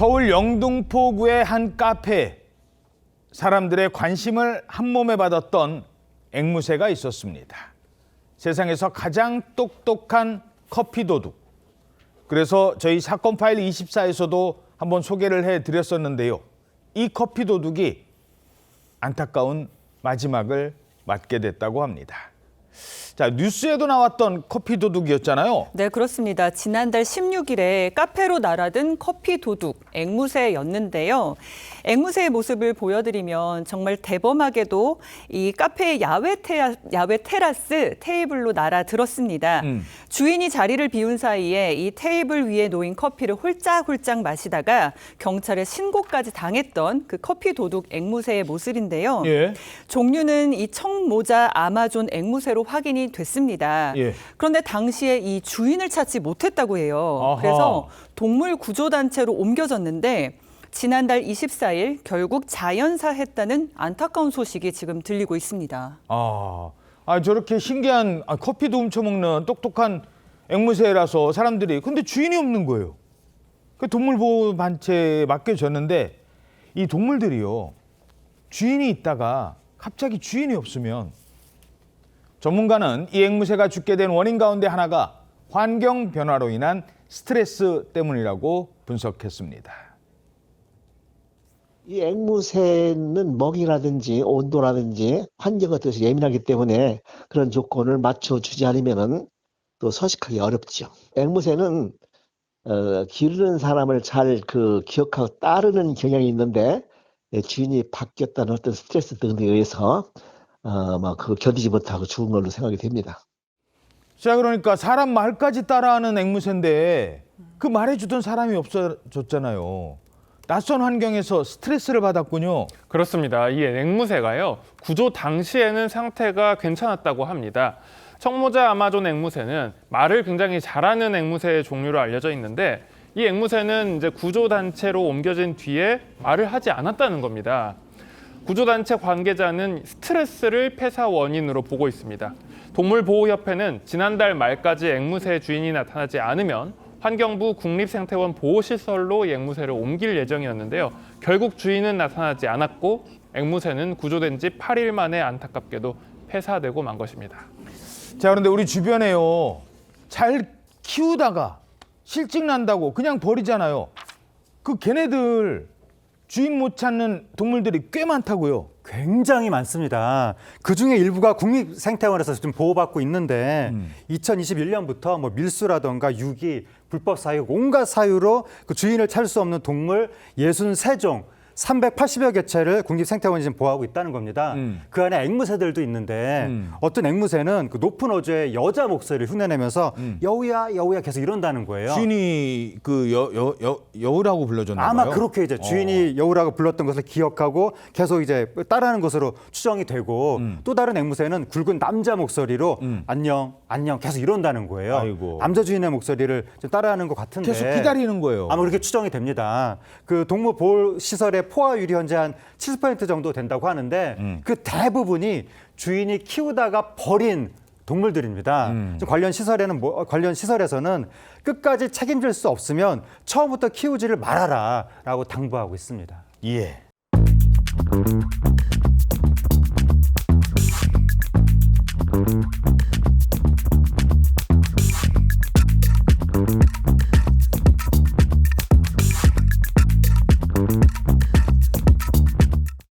서울 영등포구의 한 카페 사람들의 관심을 한 몸에 받았던 앵무새가 있었습니다. 세상에서 가장 똑똑한 커피 도둑. 그래서 저희 사건 파일 24에서도 한번 소개를 해 드렸었는데요. 이 커피 도둑이 안타까운 마지막을 맞게 됐다고 합니다. 자, 뉴스에도 나왔던 커피 도둑이었잖아요. 네, 그렇습니다. 지난달 16일에 카페로 날아든 커피 도둑 앵무새였는데요. 앵무새의 모습을 보여드리면 정말 대범하게도 이 카페의 야외, 테라, 야외 테라스 테이블로 날아들었습니다. 음. 주인이 자리를 비운 사이에 이 테이블 위에 놓인 커피를 홀짝홀짝 마시다가 경찰에 신고까지 당했던 그 커피 도둑 앵무새의 모습인데요. 예. 종류는 이 청모자 아마존 앵무새로 확인이 됐습니다. 예. 그런데 당시에 이 주인을 찾지 못했다고 해요. 아하. 그래서 동물 구조 단체로 옮겨졌는데 지난달 24일 결국 자연사했다는 안타까운 소식이 지금 들리고 있습니다. 아, 아 저렇게 신기한 아, 커피도 훔쳐먹는 똑똑한 앵무새라서 사람들이 근데 주인이 없는 거예요. 그 동물보호 단체에 맡겨졌는데 이 동물들이요 주인이 있다가 갑자기 주인이 없으면 전문가는 이 앵무새가 죽게 된 원인 가운데 하나가 환경 변화로 인한 스트레스 때문이라고 분석했습니다. 이 앵무새는 먹이라든지 온도라든지 환경 같은 것이 예민하기 때문에 그런 조건을 맞춰주지 않으면은 또 서식하기 어렵죠. 앵무새는 어, 기르는 사람을 잘 그 기억하고 따르는 경향이 있는데 예, 주인이 바뀌었다는 어떤 스트레스 등에 의해서 어, 막그 견디지 못하고 죽은 걸로 생각이 됩니다. 자 그러니까 사람 말까지 따라하는 앵무새인데 그 말해주던 사람이 없어졌잖아요. 낯선 환경에서 스트레스를 받았군요. 그렇습니다. 이 앵무새가요. 구조 당시에는 상태가 괜찮았다고 합니다. 청모자 아마존 앵무새는 말을 굉장히 잘하는 앵무새의 종류로 알려져 있는데 이 앵무새는 이제 구조 단체로 옮겨진 뒤에 말을 하지 않았다는 겁니다. 구조 단체 관계자는 스트레스를 폐사 원인으로 보고 있습니다. 동물보호협회는 지난달 말까지 앵무새 주인이 나타나지 않으면 환경부 국립생태원 보호시설로 이 앵무새를 옮길 예정이었는데요. 결국 주인은 나타나지 않았고 앵무새는 구조된 지 8일 만에 안타깝게도 폐사되고 만 것입니다. 자 그런데 우리 주변에요 잘 키우다가 실직 난다고 그냥 버리잖아요. 그 걔네들 주인 못 찾는 동물들이 꽤 많다고요. 굉장히 많습니다. 그 중에 일부가 국립생태원에서 지금 보호받고 있는데 2021년부터 뭐 밀수라던가 유기, 불법 사육, 온갖 사유로 그 주인을 찾을 수 없는 동물 63종 380여 개체를 국립생태원이 지금 보호하고 있다는 겁니다. 음. 그 안에 앵무새들도 있는데 음. 어떤 앵무새는 그 높은 어조의 여자 목소리를 흉내내면서 여우야 여우야 계속 이런다는 거예요. 음. 주인이 그 여 여 여 여우라고 불러줬나 봐요. 아마 그렇게 이제 주인이 여우라고 불렀던 것을 기억하고 계속 이제 따라하는 것으로 추정이 되고 음. 또 다른 앵무새는 굵은 남자 목소리로 안녕 안녕 계속 이런다는 거예요. 아이고. 남자 주인의 목소리를 좀 따라하는 것 같은데 계속 기다리는 거예요. 아마 그렇게 추정이 됩니다. 그 동물 보호 시설의 포화율이 현재 한 70% 정도 된다고 하는데 음. 그 대부분이 주인이 키우다가 버린 동물들입니다. 음. 관련 시설에는 뭐, 관련 시설에서는 끝까지 책임질 수 없으면 처음부터 키우지를 말아라라고 당부하고 있습니다. 예.